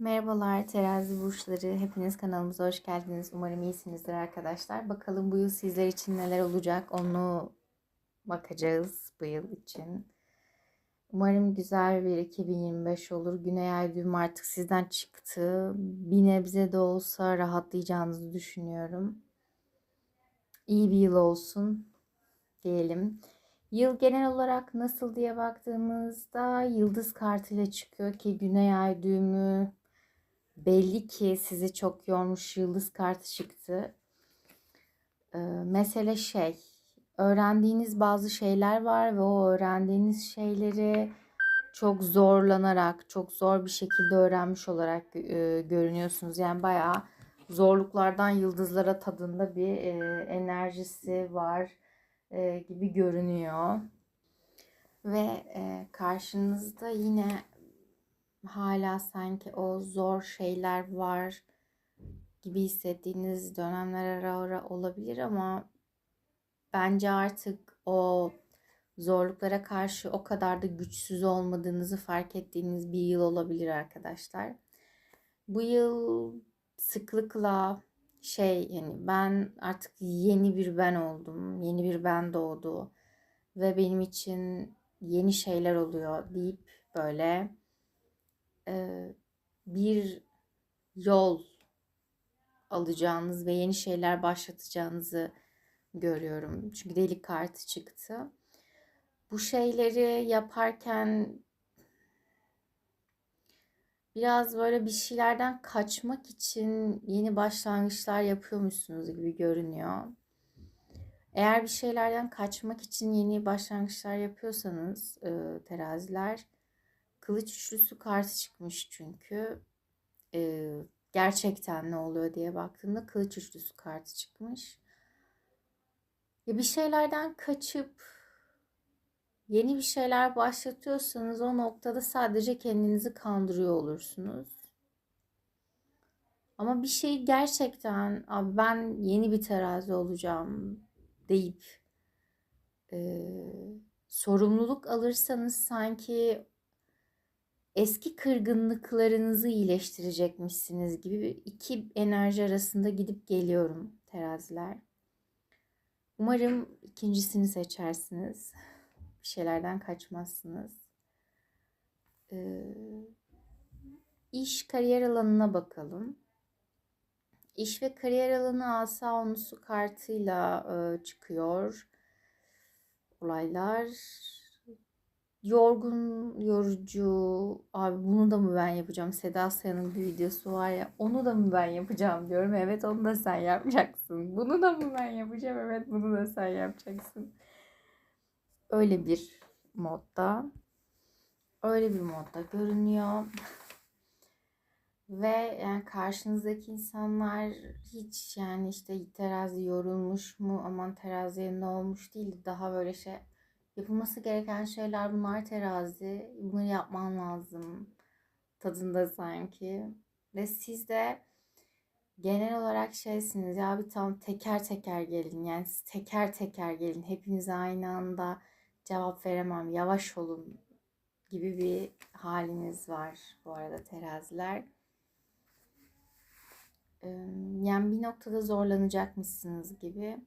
Merhabalar terazi burçları. Hepiniz kanalımıza hoş geldiniz. Umarım iyisinizdir arkadaşlar. Bakalım bu yıl sizler için neler olacak onu bakacağız bu yıl için. Umarım güzel bir 2025 olur. Güney ay düğüm artık sizden çıktı. Bir nebze de olsa rahatlayacağınızı düşünüyorum. İyi bir yıl olsun diyelim. Yıl genel olarak nasıl diye baktığımızda yıldız kartıyla çıkıyor ki Güney Ay düğümü belli ki sizi çok yormuş yıldız kartı çıktı. Ee, mesele şey, öğrendiğiniz bazı şeyler var ve o öğrendiğiniz şeyleri çok zorlanarak, çok zor bir şekilde öğrenmiş olarak e, görünüyorsunuz. Yani bayağı zorluklardan yıldızlara tadında bir e, enerjisi var e, gibi görünüyor. Ve e, karşınızda yine hala sanki o zor şeyler var gibi hissettiğiniz dönemler ara ara olabilir ama bence artık o zorluklara karşı o kadar da güçsüz olmadığınızı fark ettiğiniz bir yıl olabilir arkadaşlar. Bu yıl sıklıkla şey yani ben artık yeni bir ben oldum. Yeni bir ben doğdu ve benim için yeni şeyler oluyor deyip böyle e, bir yol alacağınız ve yeni şeyler başlatacağınızı görüyorum. Çünkü delik kartı çıktı. Bu şeyleri yaparken biraz böyle bir şeylerden kaçmak için yeni başlangıçlar yapıyormuşsunuz gibi görünüyor. Eğer bir şeylerden kaçmak için yeni başlangıçlar yapıyorsanız e, teraziler Kılıç üçlüsü kartı çıkmış çünkü. Ee, gerçekten ne oluyor diye baktığımda kılıç üçlüsü kartı çıkmış. Ya bir şeylerden kaçıp yeni bir şeyler başlatıyorsanız o noktada sadece kendinizi kandırıyor olursunuz. Ama bir şey gerçekten abi ben yeni bir terazi olacağım deyip e, sorumluluk alırsanız sanki eski kırgınlıklarınızı iyileştirecekmişsiniz gibi iki enerji arasında gidip geliyorum teraziler. Umarım ikincisini seçersiniz. Bir şeylerden kaçmazsınız. Ee, iş kariyer alanına bakalım. İş ve kariyer alanı asa onusu kartıyla e, çıkıyor. Olaylar yorgun, yorucu. Abi bunu da mı ben yapacağım? Seda Sayan'ın bir videosu var ya. Onu da mı ben yapacağım diyorum. Evet onu da sen yapacaksın. Bunu da mı ben yapacağım? Evet bunu da sen yapacaksın. Öyle bir modda. Öyle bir modda görünüyor. Ve yani karşınızdaki insanlar hiç yani işte terazi yorulmuş mu aman teraziye ne olmuş değil daha böyle şey Yapılması gereken şeyler bunlar terazi. Bunları yapman lazım tadında sanki. Ve siz de genel olarak şeysiniz ya bir tam teker teker gelin. Yani teker teker gelin. Hepiniz aynı anda cevap veremem. Yavaş olun gibi bir haliniz var bu arada teraziler. Yani bir noktada zorlanacakmışsınız gibi.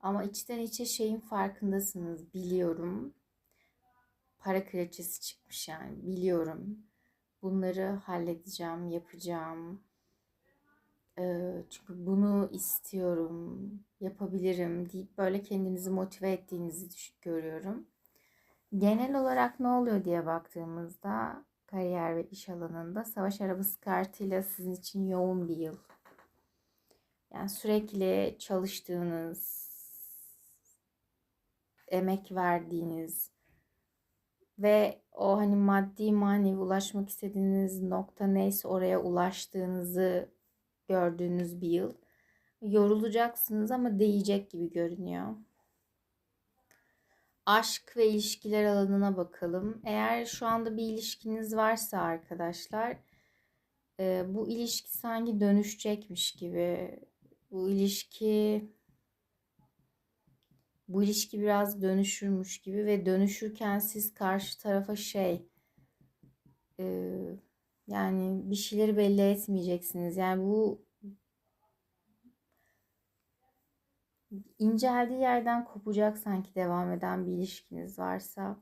Ama içten içe şeyin farkındasınız. Biliyorum. Para kraliçesi çıkmış yani. Biliyorum. Bunları halledeceğim, yapacağım. Ee, çünkü bunu istiyorum, yapabilirim deyip böyle kendinizi motive ettiğinizi görüyorum. Genel olarak ne oluyor diye baktığımızda kariyer ve iş alanında savaş arabası kartıyla sizin için yoğun bir yıl. Yani sürekli çalıştığınız, emek verdiğiniz ve o hani maddi manevi ulaşmak istediğiniz nokta neyse oraya ulaştığınızı gördüğünüz bir yıl. Yorulacaksınız ama değecek gibi görünüyor. Aşk ve ilişkiler alanına bakalım. Eğer şu anda bir ilişkiniz varsa arkadaşlar bu ilişki sanki dönüşecekmiş gibi. Bu ilişki bu ilişki biraz dönüşürmüş gibi ve dönüşürken siz karşı tarafa şey e, Yani bir şeyleri belli etmeyeceksiniz. Yani bu inceldiği yerden kopacak sanki devam eden bir ilişkiniz varsa.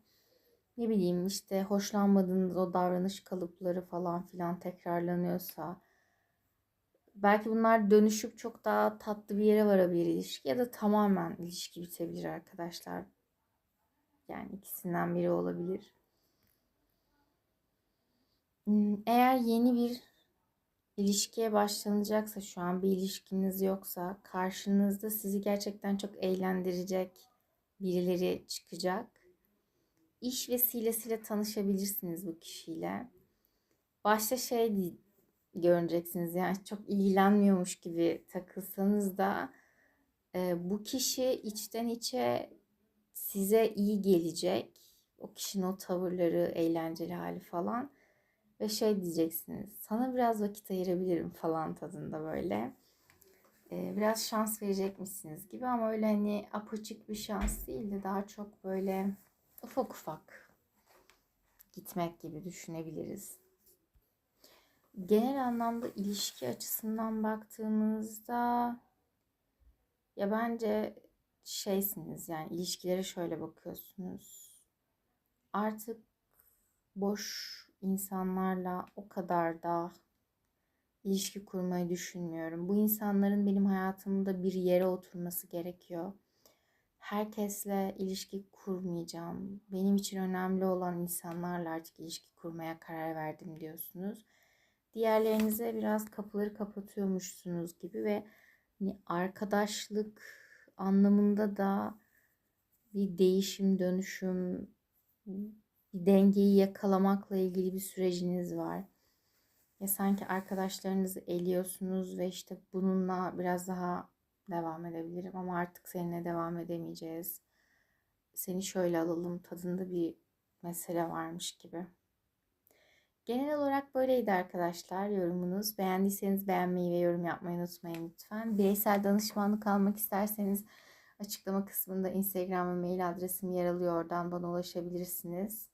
Ne bileyim işte hoşlanmadığınız o davranış kalıpları falan filan tekrarlanıyorsa. Belki bunlar dönüşüp çok daha tatlı bir yere varabilir ilişki ya da tamamen ilişki bitebilir arkadaşlar. Yani ikisinden biri olabilir. Hmm, Eğer yeni bir ilişkiye başlanacaksa şu an bir ilişkiniz yoksa karşınızda sizi gerçekten çok eğlendirecek birileri çıkacak. İş vesilesiyle tanışabilirsiniz bu kişiyle. Başta şey göreceksiniz yani çok ilgilenmiyormuş gibi takılsanız da e, bu kişi içten içe size iyi gelecek. O kişinin o tavırları, eğlenceli hali falan. Ve şey diyeceksiniz. Sana biraz vakit ayırabilirim falan tadında böyle. Ee, biraz şans verecekmişsiniz gibi ama öyle hani apaçık bir şans değil de daha çok böyle ufak ufak gitmek gibi düşünebiliriz. Genel anlamda ilişki açısından baktığımızda ya bence şeysiniz yani ilişkilere şöyle bakıyorsunuz. Artık boş insanlarla o kadar da ilişki kurmayı düşünmüyorum. Bu insanların benim hayatımda bir yere oturması gerekiyor. Herkesle ilişki kurmayacağım. Benim için önemli olan insanlarla artık ilişki kurmaya karar verdim diyorsunuz. Diğerlerinize biraz kapıları kapatıyormuşsunuz gibi ve hani arkadaşlık anlamında da bir değişim, dönüşüm, bir dengeyi yakalamakla ilgili bir süreciniz var. Ya sanki arkadaşlarınızı eliyorsunuz ve işte bununla biraz daha devam edebilirim ama artık seninle devam edemeyeceğiz. Seni şöyle alalım tadında bir mesele varmış gibi. Genel olarak böyleydi arkadaşlar yorumunuz. Beğendiyseniz beğenmeyi ve yorum yapmayı unutmayın lütfen. Bireysel danışmanlık almak isterseniz açıklama kısmında Instagram ve mail adresim yer alıyor. Oradan bana ulaşabilirsiniz.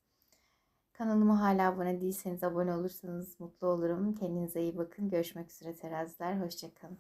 Kanalıma hala abone değilseniz abone olursanız mutlu olurum. Kendinize iyi bakın. Görüşmek üzere teraziler. Hoşçakalın.